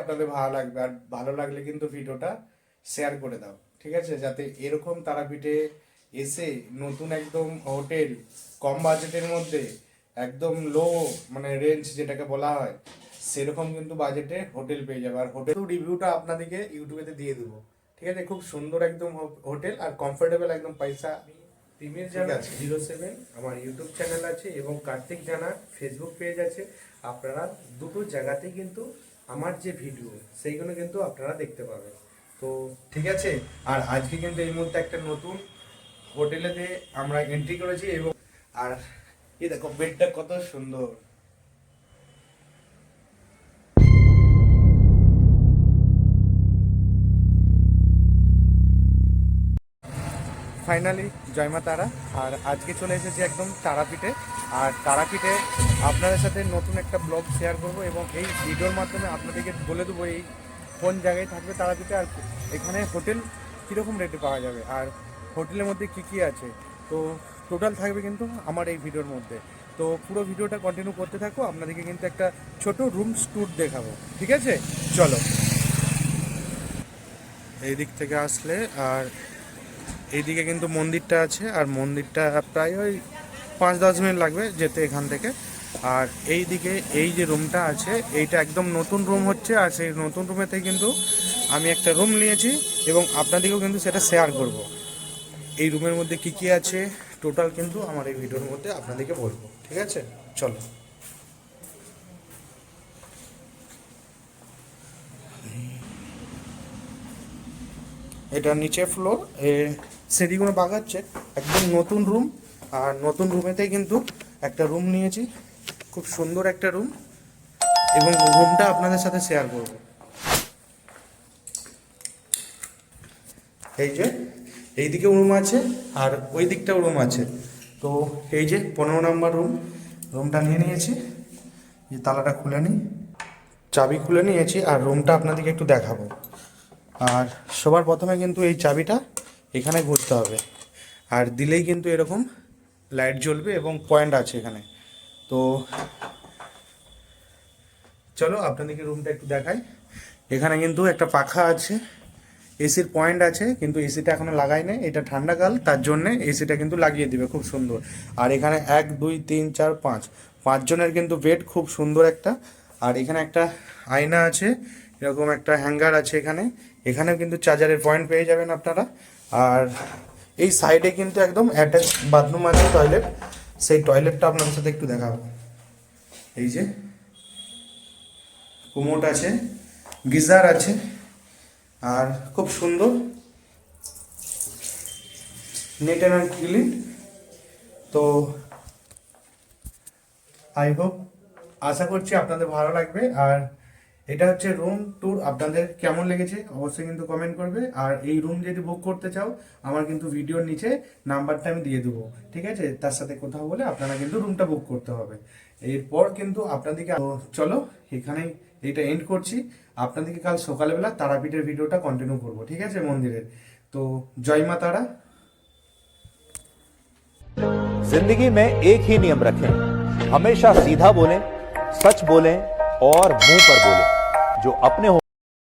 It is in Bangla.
আপনাদের ভালো লাগবে। আর ভালো লাগলে কিন্তু ভিডিওটা শেয়ার করে দাও ঠিক আছে? যাতে এরকম তারাপীঠে এসে নতুন একদম হোটেল কম বাজেটের মধ্যে একদম লো মানে রেঞ্জ যেটাকে বলা হয় সেরকম কিন্তু বাজেটে হোটেল পেয়ে যাবে। আর হোটেল রিভিউটা আপনাদেরকে ইউটিউবেতে দিয়ে দেবো ঠিক আছে? খুব সুন্দর একদম হোটেল আর কমফোর্টেবল একদম পয়সা। প্রিমিয়ার জানা আছে। জিরো সেভেন আমার ইউটিউব চ্যানেল আছে এবং কার্তিক জানা ফেসবুক পেজ আছে। আপনারা দুটো জায়গাতেই কিন্তু আমার যে ভিডিও সেইগুলো কিন্তু আপনারা দেখতে পাবেন। তো ঠিক আছে, আর আজকে কিন্তু এই মুহূর্তে একটা নতুন হোটেলেতে আমরা এন্ট্রি করেছি এবং আর এই দেখো বেডটা কত সুন্দর। ফাইনালি জয়মা তারা। আর আজকে চলে এসেছি একদম তারাপীঠে। আর তারাপীঠে আপনাদের সাথে নতুন একটা ব্লগ শেয়ার করব এবং এই ভিডিওর মাধ্যমে আপনাদেরকে বলে দেবো এই কোন জায়গায় থাকবে তারাপীঠে আর এখানে হোটেল কীরকম রেটে পাওয়া যাবে আর হোটেলের মধ্যে কী কী আছে। তো টোটাল থাকবে কিন্তু আমার এই ভিডিওর মধ্যে। তো পুরো ভিডিওটা কন্টিনিউ করতে থাকো, আপনাদেরকে কিন্তু একটা ছোট রুম ট্যুর দেখাবো। ঠিক আছে? চলো। এই দিক থেকে আসলে আর এইদিকে কিন্তু মন্দিরটা আছে, আর মন্দিরটা প্রায় ওই পাঁচ দশ মিনিট লাগবে যেতে এখান থেকে। আর এই দিকে এই যে রুমটা আছে, এইটা একদম নতুন রুম হচ্ছে, আর সেই নতুন রুমেতে কিন্তু আমি একটা রুম নিয়েছি এবং আপনাদেরকেও কিন্তু সেটা শেয়ার করব। এই রুমের মধ্যে কি কি আছে? টোটাল কিন্তু আমার এই ভিডিওর মধ্যে আপনাদেরকে বলব, ঠিক আছে? চলো। এটা নিচে ফ্লোর সিঁড়িগুলো বাগাচ্ছে একদম নতুন রুম আর নতুন রুমেতেই কিন্তু একটা রুম নিয়েছি, খুব সুন্দর একটা রুম এবং রুমটা আপনাদের সাথে শেয়ার করব। এই যে এই দিকেও রুম আছে, আর ওই দিকটাও রুম আছে। তো এই যে, পনেরো নম্বর রুম রুমটা নিয়ে নিয়েছি, এই তালাটা খুলে নিই, চাবি খুলে নিয়েছি, আর রুমটা আপনাদেরকে একটু দেখাবো। আর সবার প্রথমে কিন্তু এই চাবিটা এখানে ঘুরতে হবে। আর দিলেই কিন্তু এরকম লাইট জ্বলবে এবং পয়েন্ট আছে এখানে। তো চলো আপনাদেরকে রুমটা একটু দেখাই। এখানে কিন্তু একটা পাখা আছে এসির পয়েন্ট আছে, কিন্তু এসিটা এখনও লাগাই নাই। এটা ঠান্ডাকাল, তার জন্যে এসিটা কিন্তু লাগিয়ে দিবে, খুব সুন্দর। আর এখানে এক, দুই, তিন, চার, পাঁচ। পাঁচজনের কিন্তু বেড খুব সুন্দর একটা। আর এখানে একটা আয়না আছে, এরকম একটা হ্যাঙ্গার আছে এখানে। এখানেও কিন্তু চার্জারের পয়েন্ট পেয়ে যাবেন আপনারা। আর এই সাইডে কিন্তু একদম অ্যাটাচ বাথরুম আছে টয়লেট সেই টয়লেটটা আপনাদের সাথে একটু দেখাবো। এই যে কুমোট আছে, গিজার আছে, আর খুব সুন্দর নেট অ্যান্ড ক্লিন তো আই হোপ আশা করছি আপনাদের ভালো লাগবে। আর এটা হচ্ছে রুম ট্যুর আপনাদের কেমন লেগেছে অবশ্যই কিন্তু কমেন্ট করবে আর এই রুম যদি বুক করতে চাও আমার কিন্তু ভিডিওর নিচে নাম্বারটা আমি দিয়ে দেবো ঠিক আছে তার সাথে কথা বলে আপনারা কিন্তু রুমটা বুক করতে হবে এরপর কিন্তু আপনাদেরকে তো চলো এখানেই এইটা এন্ড করছি আপনাদেরকে কাল সকালবেলা তারাপীঠের ভিডিওটা কন্টিনিউ করব ঠিক আছে মন্দিরের তো জয় মা তারা जिंदगी में एक ही नियम रखें हमेशा सीधा बोलें सच बोलें और मुंह पर बोलें جو اپنے ہو